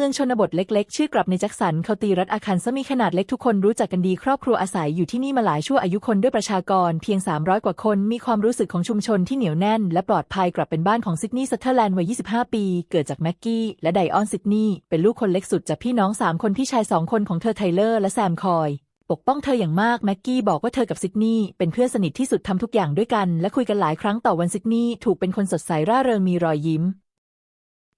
เมืองชนบทเล็กๆ ชื่อกลับในแจ็คสันเคาตีรัฐอาคันซะมีขนาดเล็กทุกคนรู้จักกันดีครอบครัวอาศัยอยู่ที่นี่มาหลายชั่วอายุคนด้วยประชากรเพียง 300 กว่าคนมีความรู้สึกของชุมชนที่เหนียวแน่น และปลอดภัยกลับเป็นบ้านของซิดนีย์ซัตเทอร์แลนด์วัย 25 ปี เกิดจากแม็กกี้และไดออนซิดนีย์เป็นลูกคนเล็กสุดจากพี่น้อง 3 คนพี่ชาย 2 คนของเธอไทเลอร์และแซมคอยปกป้องเธออย่างมากแม็กกี้บอกว่าเธอกับซิดนีย์เป็นเพื่อนสนิทที่สุดทำทุกอย่างด้วยกัน และคุยกันหลายครั้งต่อวันซิดนีย์ถูกเป็นคนสดใสร่าเริงมีรอยยิ้ม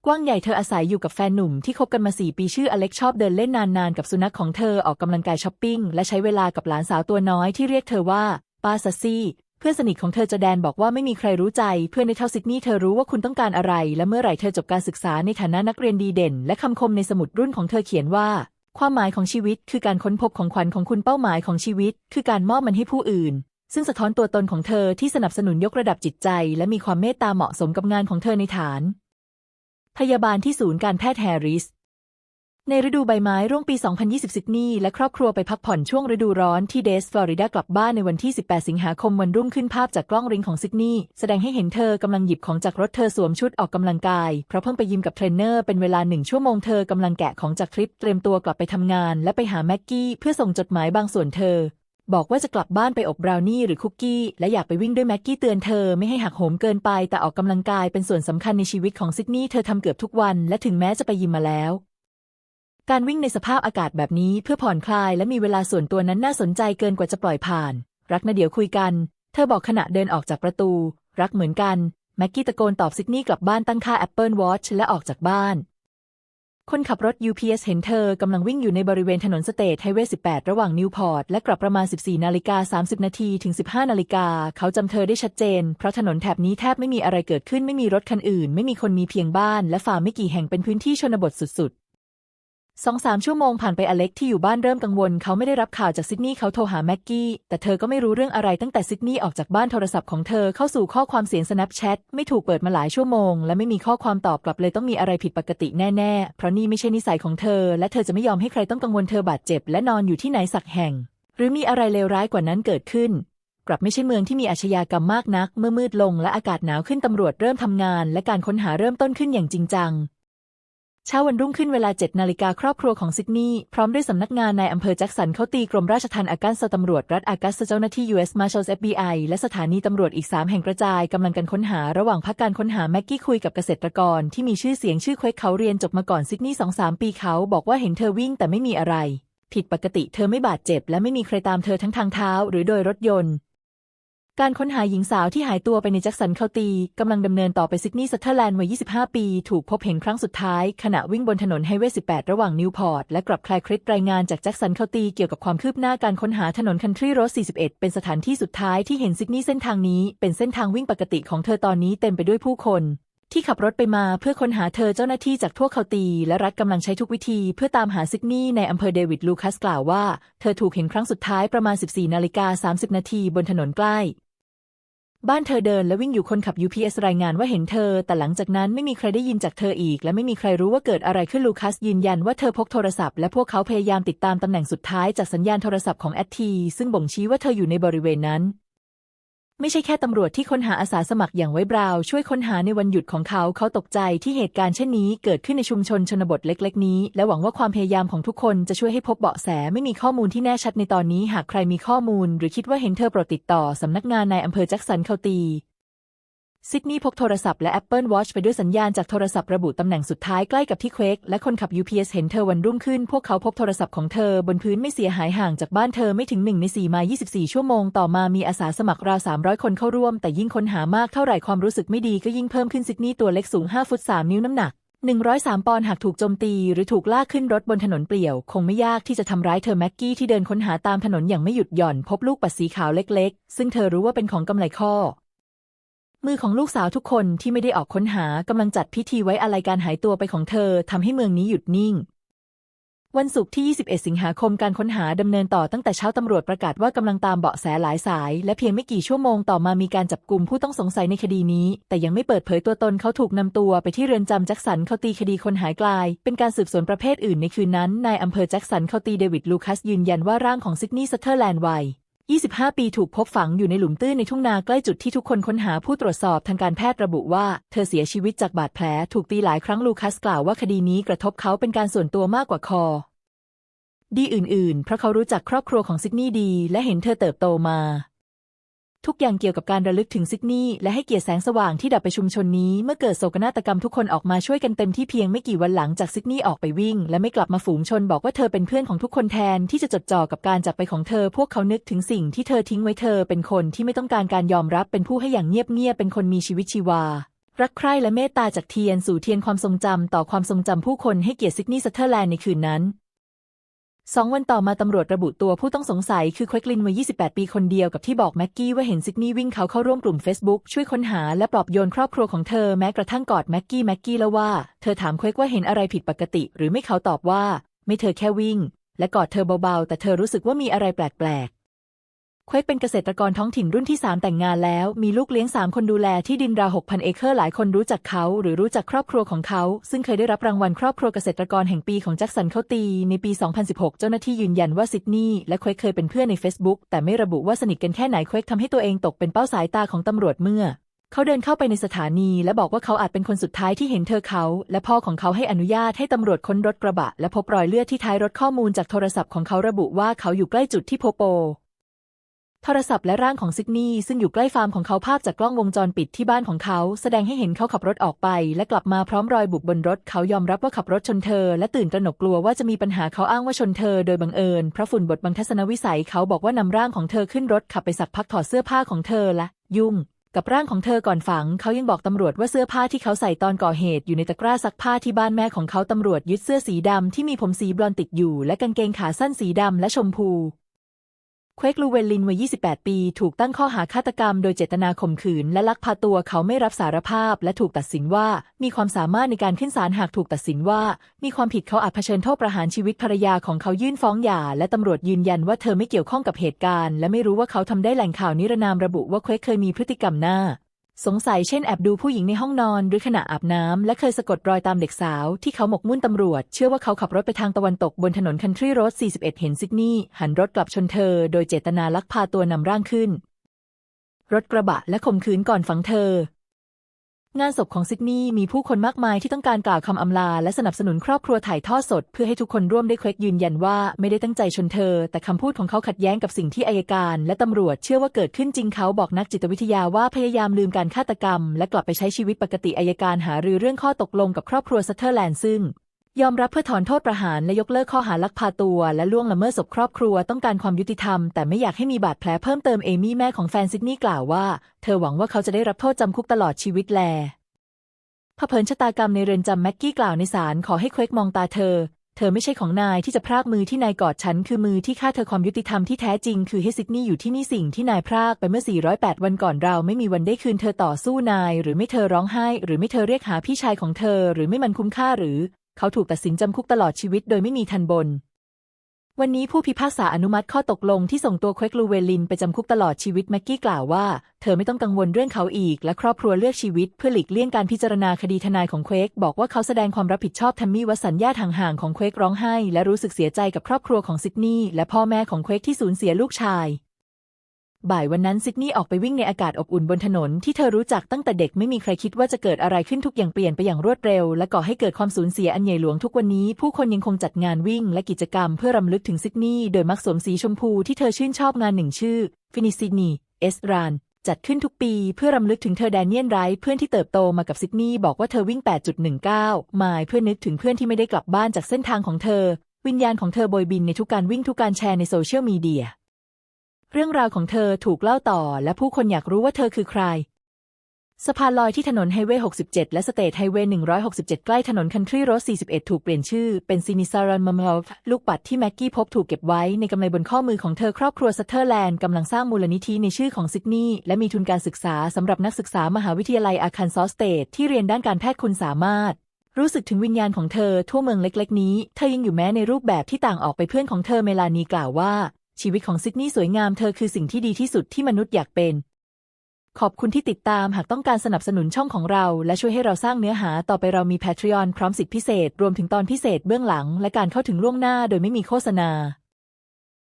กว้างใหญ่เธออาศัยอยู่กับแฟนหนุ่มที่คบกันมาสี่ปีชื่ออเล็กชอบเดินเล่นนานๆ กับสุนัขของเธอออกกำลังกายช้อปปิ้ง และใช้เวลากับหลานสาวตัวน้อยที่เรียกเธอว่าป้าซัสซี่เพื่อนสนิทของเธอจะแดนบอกว่าไม่มีใครรู้ใจ เพื่อนในเท่าซิดนีย์เธอรู้ว่าคุณต้องการอะไร และเมื่อไหร่เธอจบการศึกษาในฐานะนักเรียนดีเด่น และคำคมในสมุดรุ่นของเธอเขียนว่า ความหมายของชีวิต คือการค้นพบของขวัญของคุณเป้าหมายของชีวิต คือการมอบมันให้ผู้อื่นซึ่งสะท้อนตัวตนของเธอที่สนับสนุนยกระดับจิตใจ และมีความเมตตาเหมาะสมกับงานของเธอในฐาน พยาบาลที่ศูนย์การแพทย์แฮร์ริส ในฤดูใบไม้ร่วงปี 2020ซิดนีย์และครอบครัวไปพักผ่อนช่วงฤดูร้อนที่เดสฟลอริดากลับบ้านในวันที่ 18 สิงหาคมวันรุ่งขึ้นภาพจากกล้องริงของซิดนีย์แสดงให้เห็นเธอกำลังหยิบของจากรถเธอสวมชุดออกกำลังกาย เพราะเพิ่งไปยิมกับเทรนเนอร์เป็นเวลาหนึ่งชั่วโมงเธอกำลังแกะของจากทริปเตรียมตัวกลับไปทำงาน และไปหาแม็กกี้เพื่อส่งจดหมายบางส่วนเธอ บอกว่าจะกลับบ้านไปอบ บราวนี่หรือคุกกี้ และอยากไปวิ่งด้วยแม็กกี้เตือนเธอไม่ให้หักโหมเกินไป แต่ออกกำลังกายเป็นส่วนสำคัญในชีวิตของซิดนีย์เธอทำเกือบทุกวัน และถึงแม้จะไปยิมมาแล้ว การวิ่งในสภาพอากาศแบบนี้เพื่อผ่อนคลาย และมีเวลาส่วนตัวนั้นน่าสนใจเกินกว่าจะปล่อยผ่าน รักนะเดี๋ยวคุยกัน เธอบอกขณะเดินออกจากประตู รักเหมือนกันแม็กกี้ตะโกนตอบซิดนีย์กลับบ้านตั้งค่า Apple Watch และออกจากบ้าน คนขับรถ UPS เห็นเธอกำลังวิ่งอยู่ในบริเวณถนนสเตทไฮเวย์ 18 ระหว่างนิวพอร์ตและกลับประมาณ 14 นาฬิกา 30 นาทีถึง 15 นาฬิกา เขาจำเธอได้ชัดเจน เพราะถนนแถบนี้แทบไม่มีอะไรเกิดขึ้นไม่มีรถคันอื่น ไม่มีคนมีเพียงบ้าน และฟาร์มไม่กี่แห่งเป็นพื้นที่ชนบทสุดๆ สองสามชั่วโมงผ่านไปอเล็กที่อยู่บ้านเริ่มกังวล เขาไม่ได้รับข่าวจากซิดนีย์เขาโทรหาแม็กกี้ แต่เธอก็ไม่รู้เรื่องอะไรตั้งแต่ซิดนีย์ออกจากบ้านโทรศัพท์ของเธอเข้าสู่ข้อความเสียง Snapchat ไม่ถูกเปิดมาหลายชั่วโมง และไม่มีข้อความตอบกลับเลยต้องมีอะไรผิดปกติแน่ๆ เพราะนี่ไม่ใช่นิสัยของเธอ และเธอจะไม่ยอมให้ใครต้องกังวลเธอบาดเจ็บและนอนอยู่ที่ไหนสักแห่ง หรือมีอะไรเลวร้ายกว่านั้นเกิดขึ้นกลับไม่ใช่เมืองที่มีอาชญากรรมมากนัก เมื่อมืดลงและอากาศหนาวขึ้นตำรวจเริ่มทำงาน และการค้นหาเริ่มต้นขึ้นอย่างจริงจัง เช้าวันรุ่งขึ้นเวลา7นาฬิกาครอบครัวของซิดนีย์พร้อมด้วยสำนักงานในอำเภอแจ็คสันเขาตีกรมราชทัณฑ์อากัสตำรวจรัฐอากัสเจ้าหน้าที่ U.S. Marshals FBI และสถานีตำรวจอีก 3 แห่งกระจายกำลังกันค้นหาระหว่างพักการค้นหาแม็กกี้คุยกับเกษตรกรที่มีชื่อเสียงชื่อเควกเขาเรียนจบมาก่อนซิดนีย์2-3ปีเขาบอกว่าเห็นเธอวิ่งแต่ไม่มีอะไร ผิดปกติเธอไม่บาดเจ็บและไม่มีใครตามเธอทั้งทางเท้าหรือโดยรถยนต์ การค้นหาหญิงสาวที่หายตัวไปในแจ็คสันเคาตีกำลังดำเนินต่อไปซิดนีย์ซัตเทอร์แลนด์วัย 25 ปี ถูกพบเห็นครั้งสุดท้าย ขณะวิ่งบนถนนไฮเวย์ 18 ระหว่างนิวพอร์ตและกลับคลายคริสรายงานจากแจ็คสันเคาตีเกี่ยวกับความคืบหน้าการค้นหาถนนคันทรีโรส 41 เป็นสถานที่สุดท้ายที่เห็นซิดนีย์เส้นทางนี้ เป็นเส้นทางวิ่งปกติของเธอตอนนี้เต็มไปด้วยผู้คน ที่ขับรถไปมาเพื่อค้นหาเธอเจ้าหน้าที่จากทั่วเคาตี และรัฐกำลังใช้ทุกวิธีเพื่อตามหาซิดนีย์ในอำเภอเดวิดลูคัสกล่าวว่า เธอถูกเห็นครั้งสุดท้ายประมาณ 14นาฬิกา30 นาทีบนถนนใกล้ บ้านเธอเดินและวิ่งอยู่คนขับ UPS รายงานว่าเห็นเธอ แต่หลังจากนั้นไม่มีใครได้ยินจากเธออีก และไม่มีใครรู้ว่าเกิดอะไรขึ้นลูคัสยืนยันว่าเธอพกโทรศัพท์และพวกเขาพยายามติดตามตำแหน่งสุดท้ายจากสัญญาณโทรศัพท์ของแอดทีซึ่งบ่งชี้ว่าเธออยู่ในบริเวณนั้น ไม่ใช่แค่ตำรวจที่ค้นหาอาสาสมัครอย่างไว้บราวช่วยค้นหาในวันหยุดของเขา เขาตกใจที่เหตุการณ์เช่นนี้เกิดขึ้นในชุมชนชนบทเล็ก ๆ นี้ และหวังว่าความพยายามของทุกคนจะช่วยให้พบเบาะแสไม่มีข้อมูลที่แน่ชัดในตอนนี้ หากใครมีข้อมูล หรือคิดว่าเห็นเธอโปรดติดต่อสำนักงานนายอำเภอแจ็คสันเคาตี ซิดนีย์พกโทรศัพท์และ Apple Watch ไปด้วยสัญญาณจากโทรศัพท์ระบุตำแหน่งสุดท้ายใกล้กับที่เควกและคนขับ UPS เห็นเธอวันรุ่งขึ้น พวกเขาพบโทรศัพท์ของเธอบนพื้นไม่เสียหายห่างจากบ้านเธอไม่ถึง1ใน4มา 24 ชั่วโมง ต่อมามีอาสาสมัครราว 300 คนเข้าร่วม แต่ยิ่งค้นหามากเท่าไหร่ความรู้สึกไม่ดีก็ยิ่งเพิ่มขึ้นซิดนีย์ตัวเล็กสูง 5 ฟุต 3 นิ้วน้ำหนัก103 ปอนด์หากถูกโจมตี หรือถูกลากขึ้นรถบนถนนเปลี่ยว คงไม่ยากที่จะทำร้ายเธอแม็กกี้ที่เดินค้นหาตามถนนอย่างไม่หยุดหย่อน พบลูกปัดสีขาวเล็ก ๆ ซึ่งเธอรู้ว่าเป็นของกำไลข้อ มือของลูกสาวทุกคนที่ไม่ได้ออกค้นหากำลังจัดพิธีไว้อาลัยการหายตัวไปของเธอทำให้เมืองนี้หยุดนิ่ง วันศุกร์ที่ 21 สิงหาคมการค้นหาดำเนินต่อตั้งแต่เช้าตำรวจประกาศว่ากำลังตามเบาะแสหลายสาย และเพียงไม่กี่ชั่วโมงต่อมามีการจับกลุ่มผู้ต้องสงสัยในคดีนี้ แต่ยังไม่เปิดเผยตัวตนเขาถูกนำตัวไปที่เรือนจำแจ็คสันเขาตีคดีคนหายกลาย เป็นการสืบสวนประเภทอื่นในคืนนั้นนายอำเภอแจ็คสันเขาตีเดวิดลูคัสยืนยันว่าร่างของซิดนีย์ซัตเทอร์แลนด์วัย 25 ปีถูกพบฝังอยู่ในหลุมตื้นในทุ่งนาใกล้จุดที่ทุกคนค้นหาผู้ตรวจสอบทางการแพทย์ระบุว่า เธอเสียชีวิตจากบาดแผลถูกตีหลายครั้งลูคัสกล่าวว่าคดีนี้กระทบเขาเป็นการส่วนตัวมากกว่าคอ ดีอื่น ๆ เพราะเขารู้จักครอบครัวของซิดนีย์ดี และเห็นเธอเติบโตมา ทุกอย่างเกี่ยวกับการระลึกถึงซิดนีย์และให้เกียรติแสงสว่างที่ดับไปชุมชนนี้เมื่อเกิดโศกนาฏกรรมทุกคนออกมาช่วยกันเต็มที่เพียงไม่กี่วันหลังจากซิดนีย์ออกไปวิ่ง และไม่กลับมาฝูงชนบอกว่าเธอเป็นเพื่อนของทุกคนแทนที่จะจดจ่อกับการจากไปของเธอ พวกเขานึกถึงสิ่งที่เธอทิ้งไว้เธอเป็นคนที่ไม่ต้องการการยอมรับเป็นผู้ให้อย่างเงียบๆเป็นคนมีชีวิตชีวารักใคร่และเมตตาจากเทียนสู่เทียนความทรงจำต่อความทรงจำผู้คนให้เกียรติซิดนีย์ซัตเทอร์แลนด์ในคืนนั้น สองวันต่อมาตำรวจระบุตัวผู้ต้องสงสัยคือเควกลินวัย 28 ปีคนเดียวกับที่บอกแม็กกี้ว่าเห็นซิดนีย์วิ่งเขาเข้าร่วมกลุ่ม Facebook ช่วยค้นหาและปลอบโยนครอบครัวของเธอแม้กระทั่งกอดแม็กกี้แม็กกี้แล้วว่า เธอถามเควกว่าเห็นอะไรผิดปกติ หรือไม่เขาตอบว่า ไม่เธอแค่วิ่ง และกอดเธอเบาๆ แต่เธอรู้สึกว่ามีอะไรแปลกๆ ควกเป็นเกษตรกรท้องถิ่นรุ่นที่ 3 แต่งงานแล้ว มีลูกเลี้ยง 3 คนดูแลที่ดินราว6,000 เอเคอร์หลายคนรู้จักเขา หรือรู้จักครอบครัวของเขา ซึ่งเคยได้รับรางวัลครอบครัวเกษตรกรแห่งปีของแจ็คสันเขาตี ในปี 2016 เจ้าหน้าที่ยืนยันว่าซิดนีย์และเควกเคยเป็นเพื่อนใน Facebook แต่ไม่ระบุว่าสนิทกันแค่ไหนเควกทำให้ตัวเองตกเป็นเป้าสายตาของตำรวจเมื่อ เขาเดินเข้าไปในสถานีและบอกว่าเขาอาจเป็นคนสุดท้ายที่เห็นเธอเขา และพ่อของเขาให้อนุญาตให้ตำรวจค้นรถกระบะ และพบรอยเลือดที่ท้ายรถข้อมูลจากโทรศัพท์ของเขาระบุว่าเขาอยู่ใกล้จุดที่โพโป โทรศัพท์และร่างของซิดนีย์ซึ่งอยู่ใกล้ฟาร์มของเขาภาพจากกล้องวงจรปิดที่บ้านของเขา แสดงให้เห็นเขาขับรถออกไป และกลับมาพร้อมรอยบุบบนรถ เขายอมรับว่าขับรถชนเธอ และตื่นตระหนกกลัวว่าจะมีปัญหาเขาอ้างว่าชนเธอโดยบังเอิญเพราะฝุ่นบดบังทัศนวิสัยเขาบอกว่านำร่างของเธอขึ้นรถขับไปสักพักถอดเสื้อผ้าของเธอและ ยุ่งกับร่างของเธอก่อนฝัง เขายังบอกตำรวจว่าเสื้อผ้าที่เขาใส่ตอนก่อเหตุอยู่ในตะกร้าซักผ้าที่บ้านแม่ของเขาตำรวจยึดเสื้อสีดำที่มีผมสีบลอนติดอยู่ และกางเกงขาสั้นสีดำและชมพู ควกลูเวลลินวัย 28 ปี ถูกตั้งข้อหาฆาตกรรมโดยเจตนาข่มขืน และลักพาตัวเขาไม่รับสารภาพ และถูกตัดสินว่า มีความสามารถในการขึ้นศาลหากถูกตัดสินว่า มีความผิดเขาอาจเผชิญโทษประหารชีวิตภรรยาของเขายื่นฟ้องหย่า และตำรวจยืนยันว่าเธอไม่เกี่ยวข้องกับเหตุการณ์ และไม่รู้ว่าเขาทำได้แหล่งข่าวนิรนามระบุว่าเควกเคยมีพฤติกรรมหน้า สงสัยเช่นแอบดูผู้หญิงในห้องนอนหรือขณะอาบน้ำและเคยสะกดรอยตามเด็กสาวที่เขาหมกมุ่นตำรวจ เชื่อว่าเขาขับรถไปทางตะวันตกบนถนนคันทรีโรด 41 เห็นซิดนีย์หันรถกลับชนเธอ โดยเจตนาลักพาตัวนำร่างขึ้น รถกระบะและข่มขืนก่อนฝังเธอ งานศพของซิดนีย์มีผู้คนมากมายที่ต้องการกล่าวคำอำลา และสนับสนุนครอบครัวถ่ายทอดสด เพื่อให้ทุกคนร่วมได้เควกยืนยันว่าไม่ได้ตั้งใจชนเธอ แต่คำพูดของเขาขัดแย้งกับสิ่งที่อายการ และตำรวจเชื่อว่าเกิดขึ้นจริงเขาบอกนักจิตวิทยาว่าพยายามลืมการฆาตกรรม และกลับไปใช้ชีวิตปกติอายการหารือเรื่องข้อตกลงกับครอบครัวซัตเทอร์แลนด์ซึ่ง ยอมรับเพื่อถอนโทษประหารและยกเลิกข้อหาลักพาตัว และล่วงละเมิดศพครอบครัวต้องการความยุติธรรม แต่ไม่อยากให้มีบาดแผลเพิ่มเติมเอมี่แม่ของแฟนซิดนีย์กล่าวว่า เธอหวังว่าเขาจะได้รับโทษจำคุกตลอดชีวิตแลเผชิญชะตากรรมในเรือนจำแม็กกี้กล่าวในศาลขอให้เควกมองตาเธอ เธอไม่ใช่ของนายที่จะพรากมือที่นายกอดฉัน คือมือที่ฆ่าเธอความยุติธรรมที่แท้จริง คือให้ซิดนีย์อยู่ที่นี่สิ่งที่นายพรากไปเมื่อ 408 วันก่อนเราไม่มีวันได้คืนเธอต่อสู้นาย หรือไม่เธอร้องไห้ หรือไม่เธอเรียกหาพี่ชายของเธอ หรือไม่มันคุ้มค่าหรือ เขาถูกตัดสินจำคุกตลอดชีวิตโดยไม่มีทันบน วันนี้ผู้พิพากษาอนุมัติข้อตกลงที่ส่งตัวเควกลูเวลินไปจำคุกตลอดชีวิตแม็กกี้กล่าวว่า เธอไม่ต้องกังวลเรื่องเขาอีก และครอบครัวเลือกชีวิตเพื่อหลีกเลี่ยงการพิจารณาคดีทนายของเควกบอกว่าเขาแสดงความรับผิดชอบทัมมี่วัสัญญาทางห่างของเควกร้องไห้ และรู้สึกเสียใจกับครอบครัวของซิดนีย์และพ่อแม่ของเควกที่สูญเสียลูกชาย บ่ายวันนั้นซิดนีย์ออกไปวิ่งในอากาศอบอุ่นบนถนนที่เธอรู้จักตั้งแต่เด็กไม่มีใครคิดว่าจะเกิดอะไรขึ้นทุกอย่างเปลี่ยนไปอย่างรวดเร็ว และก่อให้เกิดความสูญเสียอันใหญ่หลวงทุกวันนี้ ผู้คนยังคงจัดงานวิ่งและกิจกรรมเพื่อรำลึกถึงซิดนีย์โดยมักสวมสีชมพูที่เธอชื่นชอบงานหนึ่งชื่อฟินิซิดนีเอสรานจัดขึ้นทุกปีเพื่อรำลึกถึงเธอแดเนียนไรท์เพื่อนที่เติบโตมากับซิดนีย์บอกว่าเธอวิ่ง 8.19 ไมล์เพื่อนึกถึงเพื่อนที่ไม่ได้กลับบ้านจากเส้นทางของเธอ วิญญาณของเธอโบยบินในทุกการวิ่งทุกการแชร์ในโซเชียลมีเดีย เรื่องราวของเธอถูกเล่าต่อและผู้คนอยากรู้ว่าเธอคือใคร สะพานลอยที่ถนนไฮเวย์ 67 และสเตทไฮเวย์ 167 ใกล้ถนนคันทรีโรด41 ถูกเปลี่ยนชื่อ เป็นซินิซารันมามลลูกปัดที่แม็กกี้พบถูกเก็บไว้ในกำไลบนข้อมือของเธอครอบครัวซัตเทอร์แลนด์กำลังสร้างมูลนิธิในชื่อของซิดนีย์และมีทุนการศึกษาสำหรับนักศึกษามหาวิทยาลัยอาคันซอสเตทที่เรียนด้านการแพทย์คุณสามารถรู้สึกถึงวิญญาณของเธอทั่วเมืองเล็ก ๆ นี้ เธอยังอยู่แม้ในรูปแบบที่ต่างออกไปเพื่อนของเธอเมลานีกล่าวว่า ชีวิตของซิดนีย์สวยงามเธอคือสิ่งที่ดีที่สุดที่มนุษย์อยากเป็น ขอบคุณที่ติดตามหากต้องการสนับสนุนช่องของเรา และช่วยให้เราสร้างเนื้อหาต่อไปเรามี Patreon พร้อมสิทธิพิเศษ รวมถึงตอนพิเศษเบื้องหลัง และการเข้าถึงล่วงหน้าโดยไม่มีโฆษณา